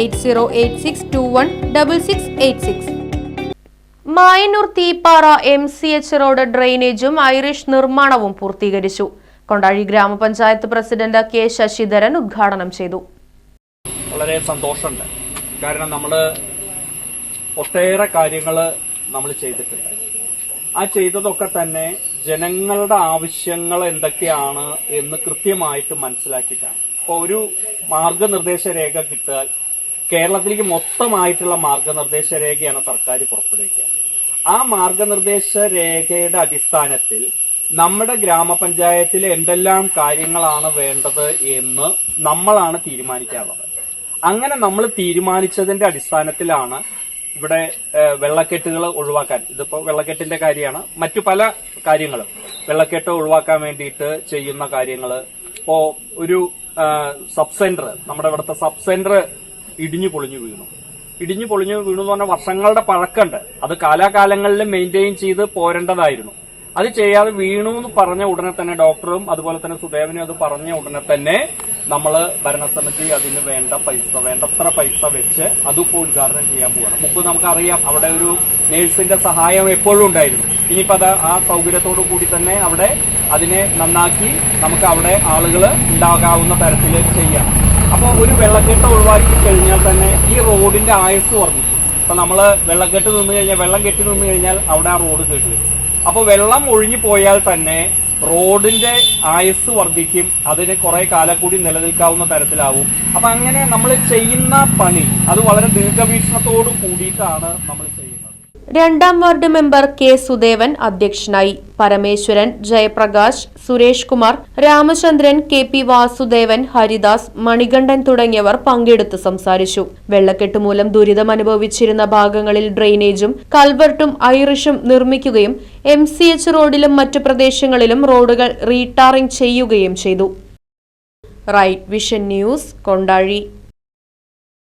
Eight zero eight six two one double six eight six. Mayannur Theeppara M C H road ഡ്രെയിനേജും ഐറിഷ് നിർമ്മാണവും പൂർത്തീകരിച്ചു. കൊണ്ടാഴി ഗ്രാമപഞ്ചായത്ത് president K Sasidharan ഉദ്ഘാടനം ചെയ്തു. വളരെ സന്തോഷമുണ്ട്. കാരണം നമ്മൾ ഒട്ടേറെ കാര്യങ്ങൾ നമ്മൾ ചെയ്തിട്ടുണ്ട്. ആ ചെയ്തതൊക്കെ തന്നെ ജനങ്ങളുടെ ആവശ്യങ്ങൾ എന്തൊക്കെയാണ് എന്ന് കൃത്യമായിട്ട് മനസ്സിലാക്കിയിട്ടാണ്. ഇപ്പോൾ ഒരു മാർഗനിർദ്ദേശ രേഖ കിട്ടാൽ കേരളത്തിലേക്ക് മൊത്തമായിട്ടുള്ള മാർഗനിർദ്ദേശ രേഖയാണ് സർക്കാർ പുറപ്പെടുവിക്കുക. ആ മാർഗനിർദ്ദേശ രേഖയുടെ അടിസ്ഥാനത്തിൽ നമ്മുടെ ഗ്രാമപഞ്ചായത്തിൽ എന്തെല്ലാം കാര്യങ്ങളാണ് വേണ്ടത് എന്ന് നമ്മളാണ് തീരുമാനിക്കാറുള്ളത്. അങ്ങനെ നമ്മൾ തീരുമാനിച്ചതിന്റെ അടിസ്ഥാനത്തിലാണ് ഇവിടെ വെള്ളക്കെട്ടുകൾ ഒഴിവാക്കാൻ. ഇതിപ്പോ വെള്ളക്കെട്ടിന്റെ കാര്യമാണ്. മറ്റു പല കാര്യങ്ങളും. വെള്ളക്കെട്ട് ഒഴിവാക്കാൻ വേണ്ടിയിട്ട് ചെയ്യുന്ന കാര്യങ്ങൾ ഇപ്പോ ഒരു സബ് സെന്റർ നമ്മുടെ ഇവിടുത്തെ സബ് സെന്റർ ഇടിഞ്ഞു പൊളിഞ്ഞു വീണു. ഇടിഞ്ഞു പൊളിഞ്ഞു വീണു എന്ന് പറഞ്ഞാൽ വർഷങ്ങളുടെ പഴക്കമുണ്ട്. അത് കാലാകാലങ്ങളിൽ മെയിന്റെയിൻ ചെയ്ത് പോരേണ്ടതായിരുന്നു. അത് ചെയ്യാതെ വീണു എന്ന് പറഞ്ഞ ഉടനെ തന്നെ ഡോക്ടറും അതുപോലെ തന്നെ സുദേവനും അത് പറഞ്ഞ ഉടനെ തന്നെ നമ്മൾ ഭരണസമിതി അതിന് വേണ്ട പൈസ വേണ്ടത്ര പൈസ വെച്ച് അതിപ്പോൾ ഉദ്ഘാടനം ചെയ്യാൻ പോവാണ്. മുമ്പ് നമുക്കറിയാം അവിടെ ഒരു നേഴ്സിന്റെ സഹായം എപ്പോഴും ഉണ്ടായിരുന്നു. ഇനിയിപ്പോൾ അത് ആ സൗകര്യത്തോടു കൂടി തന്നെ അവിടെ അതിനെ നന്നാക്കി നമുക്ക് അവിടെ ആളുകൾ ഉണ്ടാകാവുന്ന തരത്തിൽ ചെയ്യാം. അപ്പോൾ ഒരു വെള്ളക്കെട്ട് ഒഴിവാക്കി കഴിഞ്ഞാൽ തന്നെ ഈ റോഡിന്റെ ആയുസ് കുറഞ്ഞു അപ്പോൾ നമ്മൾ വെള്ളക്കെട്ട് നിന്ന് കഴിഞ്ഞാൽ വെള്ളം കെട്ടി നിന്ന് കഴിഞ്ഞാൽ അവിടെ ആ റോഡ് കേട്ട് വരും. അപ്പോൾ വെള്ളം ഒഴിഞ്ഞു പോയാൽ തന്നെ റോഡിന്റെ ആയുസ് വർദ്ധിക്കും അതിന് കുറേ കാലം കൂടി നിലനിൽക്കാവുന്ന തരത്തിലാവും. അപ്പൊ അങ്ങനെ നമ്മൾ ചെയ്യുന്ന പണി അത് വളരെ ദീർഘവീക്ഷണത്തോട് കൂടിയിട്ടാണ് നമ്മൾ ചെയ്യുന്നത്. രണ്ടാം വാർഡ് മെമ്പർ കെ സുദേവൻ അധ്യക്ഷനായി. പരമേശ്വരൻ ജയപ്രകാശ് സുരേഷ് കുമാർ രാമചന്ദ്രൻ കെ പി വാസുദേവൻ ഹരിദാസ് മണികണ്ഠൻ തുടങ്ങിയവർ പങ്കെടുത്ത് സംസാരിച്ചു. വെള്ളക്കെട്ട് മൂലം ദുരിതം അനുഭവിച്ചിരുന്ന ഭാഗങ്ങളിൽ ഡ്രെയിനേജും കൽവർട്ടും ഐറിഷും നിർമ്മിക്കുകയും എം സി എച്ച് റോഡിലും മറ്റു പ്രദേശങ്ങളിലും റോഡുകൾ റീടാറിംഗ് ചെയ്യുകയും ചെയ്തു. Right Vision News Kondazhi.